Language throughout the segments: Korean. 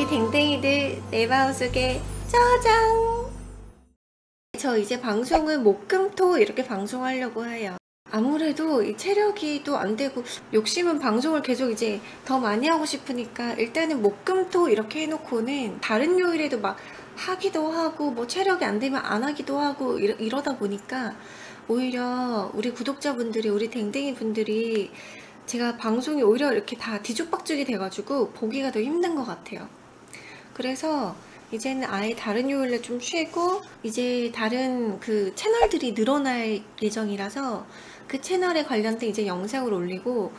우리 댕댕이들 내 마음속에 짜잔! 저 이제 방송을 목금토 이렇게 방송하려고 해요. 아무래도 이 체력이 또 안 되고 욕심은 방송을 계속 이제 더 많이 하고 싶으니까 일단은 목금토 이렇게 해놓고는 다른 요일에도 막 하기도 하고 뭐 체력이 안 되면 안 하기도 하고 이러, 이러다 보니까 오히려 우리 구독자분들이 우리 댕댕이 분들이 제가 방송이 오히려 이렇게 다 뒤죽박죽이 돼가지고 보기가 더 힘든 것 같아요. 그래서 이제는 아예 다른 요일에 좀 쉬고 이제 다른 그 채널들이 늘어날 예정이라서 그 채널에 관련된 이제 영상을 올리고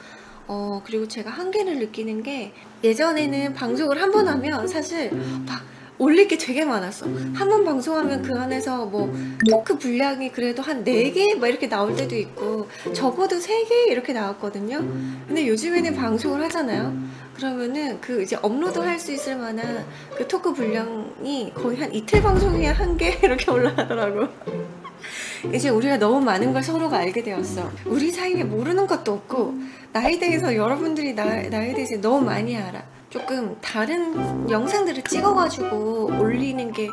어 그리고 제가 한계를 느끼는 게 예전에는 방송을 한 번 하면 사실 막 올릴 게 되게 많았어. 한 번 방송하면 그 안에서 뭐 토크 분량이 그래도 한 4개 막 이렇게 나올 때도 있고 적어도 3개 이렇게 나왔거든요. 근데 요즘에는 방송을 하잖아요. 그러면은 그 이제 업로드 할 수 있을 만한 그 토크 분량이 거의 한 이틀 방송에 한 개 이렇게 올라가더라고. 이제 우리가 너무 많은 걸 서로가 알게 되었어. 우리 사이에 모르는 것도 없고 나에 대해서 여러분들이 나, 나에 대해서 너무 많이 알아. 조금 다른 영상들을 찍어가지고 올리는 게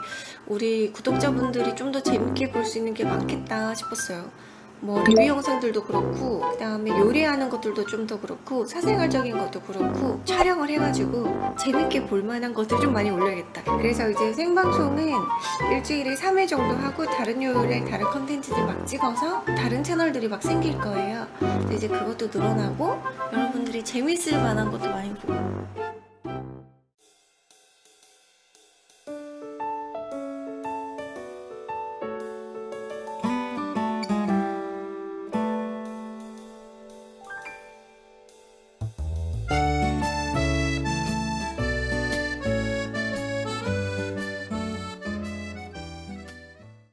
우리 구독자분들이 좀 더 재밌게 볼 수 있는 게 많겠다 싶었어요. 뭐 리뷰 영상들도 그렇고 그 다음에 요리하는 것들도 좀 더 그렇고 사생활적인 것도 그렇고 촬영을 해가지고 재밌게 볼 만한 것들 좀 많이 올려야겠다. 그래서 이제 생방송은 일주일에 3회 정도 하고 다른 요일에 다른 컨텐츠들 막 찍어서 다른 채널들이 막 생길 거예요. 이제 그것도 늘어나고 여러분들이 재밌을 만한 것도 많이 보고